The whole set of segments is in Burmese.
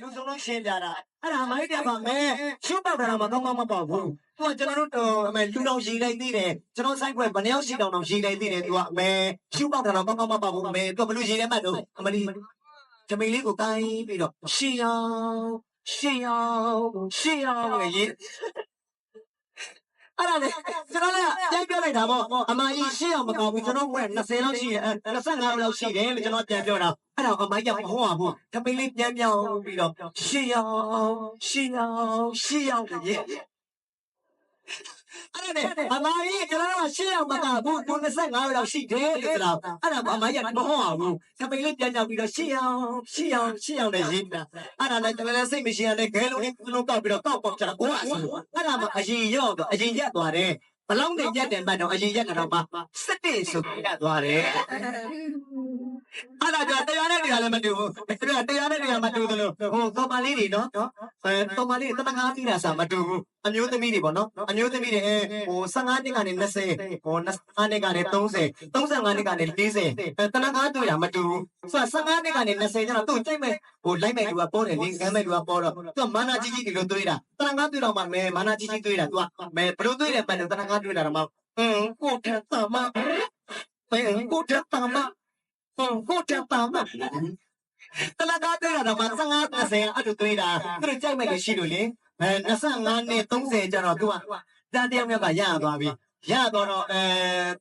လူစုံလုံးရှင်းပြတာအဲ့ဒါမိုက်တယ်ပါမယ်ရှုပ်ပေါက်တာမှကောင်းကောင်းမပေါက်ဘူးသူကကျွန်တော်တို့တော့အမေလူတော်ရေးလိုက်သေးတယ်ကျွန်တော်ဆိုင်ပွဲဘယ်နှယောက်ရှိတောင်တော့ရေးလိုက်သေးတယ်သူကအမေရှုပ်ပေါက်တာတော့ကောင်းကောင်းမပေါက်ဘူးအမေသူကဘယ်လိုရေးလဲမှတ်တော့အမလီဂျမီလေးကိုကိုင်းပြီးတော့ရှင်းအောင်ရှင်းအောင်ရှင်းအောင်ရေး အဲ့ဒါလေကျွန်တော်လည်းပြန်ပြောလိုက်တာပေါ့အမကြီးရှင်းအောင်မကောင်းဘူးကျွန်တော်က20လောက်ရှိတယ်25လောက်ရှိတယ်လို့ကျွန်တော်ပြန်ပြောတာအဲ့ဒါအမကြီးကဟောပါဘူးတပိန်လေးပြန်ပြောင်းပြီးတော့ရှင်းအောင်ရှင်းအောင်ရှင်းအောင်ရေး အဲ့ဒါလေအမကြီးကျွန်တော်ကရှင်းအောင်မကောင်းဘူးသူ25လောက်ရှိတယ်လို့ပြောတာအဲ့ဒါအမကြီးကမဟောပါဘူးတပိန်လေးပြန်ပြောင်းပြီးတော့ရှင်းအောင်ရှင်းအောင်ရှင်းအောင်လည်းရေးတာအဲ့ဒါလည်းကျွန်တော်လည်းစိတ်မရှိရတဲ့ခဲလုံးလေးလုံးကောက်ပြီးတော့ကောက်ပေါက်ချတာကိုကအဲ့ဒါမှအရင်ရော့တော့အရင်ရက်သွားတယ်ဘလောင်းတွေရက်တယ်မှတ်တော့အရင်ရက်တော့မှစက်တစ်ဆိုပြတ်သွားတယ် အဲ့ဒါကြတရားနဲ့တရားလည်းမတူဘူးသူကတရားနဲ့တရားမတူသလိုဟိုတော်မလေးတွေနော်အဲတော်မလေးတတကားသီးတာစာမတူဘူးအမျိုးသမီးတွေပေါ့နော်အမျိုးသမီးတွေအဲဟို15နှစ်ကနေ20ဟို25နှစ်ကနေ30 35နှစ်ကနေ40တတကားတို့ရမတူဘူးဆိုတော့15နှစ်ကနေ20ကျတော့သူ့ကြိုက်မဲ့ဟိုလိုက်မဲ့လူကပေါ်တယ်လင်းကမ်းမဲ့လူကပေါ်တော့သူကမာနာကြီးကြီးဒီလိုတွေးတာတတကားတွေးတော့မှမဲမာနာကြီးကြီးတွေးတာသူကမဲဘလို့တွေးတယ်ပတ်တယ်တတကားတွေးတာတော့မှအင်းကိုထက်သမဘယ်ကိုထက်သမ 妈。တလကားတွေ့တာတော့မ15 20အဲ့လိုတွေ့တာသူတို့ကြိုက်မဲ့လို့ရှိလို့လေအဲ25နဲ့30ကျတော့သူကတန်တယောက်ယောက်ကရသွားပြီရတော့တော့အဲ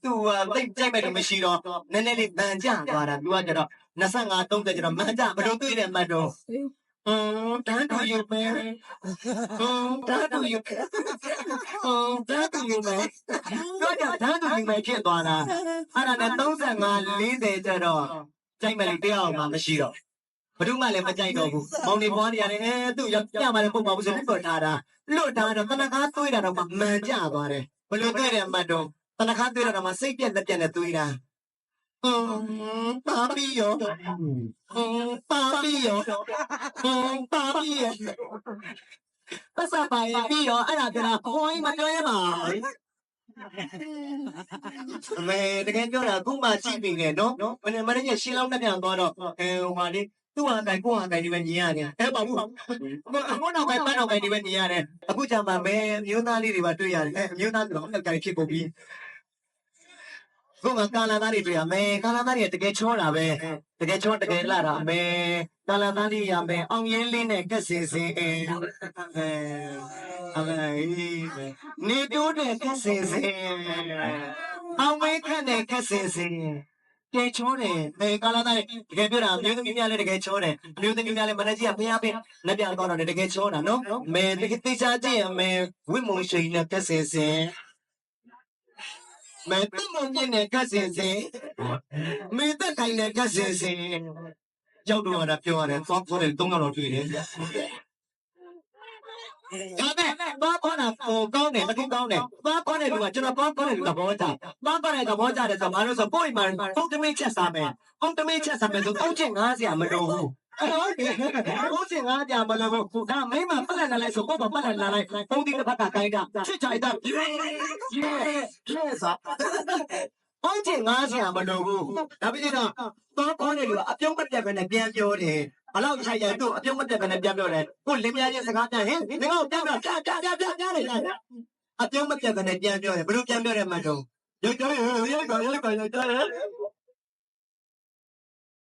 သူကသိကြိုက်မဲ့လို့မရှိတော့နည်းနည်းလေးတန်ကြသွားတာသူကကျတော့25 30ကျတော့မန်ကြဘယ်လိုတွေ့တယ်မှတ်တော့ Oh, that do you marry? Oh, that do you Oh, that do you marry? တော့ကြောင့်ဓာတ်သူဒီမဲ့ဖြစ်သွားတာအဲ့ဒါနဲ့35 40ကျတော့ကြိုက်မယ်လို့တရားအောင်မှမရှိတော့ဘယ်သူမှလည်းမကြိုက်တော့ဘူးမောင်နေပွားနေရတယ်အဲသူ့ရပြမှလည်းပုံပါဘူးဆိုပြီးတော့ထားတာလွတ်ထားတော့တနခါသွေးတာတော့မှမန်ကြသွားတယ်ဘယ်လိုတွေ့တယ်မှတ်တော့တနခါသွေးတာတော့မှစိတ်ပြက်လက်ပြက်နဲ့သွေးတာ ဟွန်းပါပြီးရောဟွန်းပါပြီးရောဟွန်းပါပြီးရောပတ်စပ်ပါရင်ပြီးရောအဲ့ဒါကဟိုင်းမပြောရပါဘူးအမေတကယ်ပြောတာခုမှကြည့်ပြီလေနော်မနေ့မနေ့ကရှင်းလောက်နဲ့ပြန်သွားတော့အဲဟိုဟာလေသူ့ဟာတိုင်ကိုဟာတိုင်ဒီပဲညီရတယ်အဲပါဘူးအခုနောက်ပိုင်းပတ်နောက်ပိုင်းဒီပဲညီရတယ်အခုကျမှမဲမျိုးသားလေးတွေပါတွေ့ရတယ်အဲမျိုးသားတွေတော့အကြိုက်ဖြစ်ကုန်ပြီ ခုမှကာလာသားတွေတွေ့ရမယ်ကာလာသားတွေကတကယ်ချောတာပဲတကယ်ချောတကယ်လာတာအမေကာလာသားလေးရမယ်အောင်ရင်းလေးနဲ့ကက်စင်စင်အဲအမေနေတိုးတဲ့ကက်စင်စင်အောင်မဲခန့်တဲ့ကက်စင်စင်ကဲချောတယ်အဲကာလာသားတကယ်ပြောတာအမျိုးသမီးများလည်းတကယ်ချောတယ်အမျိုးသမီးများလည်းမနေ့ကဖျားပင်လက်ပြန်တော့တယ်တကယ်ချောတာနော်မဲတကယ်သိချာကြည့်ရမယ်ဝိမုံရှိန်နဲ့ကက်စင်စင် မဲတုံမပြင်းနဲ့ကက်စင်စင်မေတက်ကိုင်နဲ့ကက်စင်စင်ရောက်တော့တာပြောရတယ်သွားခေါ်တယ်တုံးတော့တွေ့တယ်ဒါမဲ့ဘာခေါ်တာဟိုကောင်းတယ်မတူကောင်းတယ်ဘာခေါ်တယ်လူကကျွန်တော်ဘာခေါ်တယ်လူကဘောကြဘာခေါ်တယ်ကဘောကြတယ်ဆိုဘာလို့ဆိုကိုယ်မှပုံတမင်းချက်စားမယ်ပုံတမင်းချက်စားမယ်ဆိုတောင်းချက်90မတော်ဘူး အဲ့တော့ကိုစင်ငါကြမလို့ဘူးဒါမိမပတ်လက်လာလိုက်ဆိုပေါ့ပတ်လက်လာလိုက်ပုံဒီတစ်ဖက်ကကိုင်းတာချစ်ချိုက်တာရဲစားပုံချင်90မလို့ဘူးဒါပြည့်တော့သွားခေါ်တယ်လူကအပြုံးမပြတ်ပဲနဲ့ပြန်ပြောတယ်ဘလောက်ချိုက်ရတော့အပြုံးမပြတ်ပဲနဲ့ပြန်ပြောတယ်ကိုလင်းမရချင်းစကားပြန်ဟင်ငါ့ကိုပြန်ပြောပြပြပြပြပြနေတယ်အပြုံးမပြတ်ပဲနဲ့ပြန်ပြောတယ်ဘယ်လိုပြန်ပြောတယ်မှတ်တော့ရုပ်ကြောရုပ်ကြောရုပ်ကြောရုပ်ကြော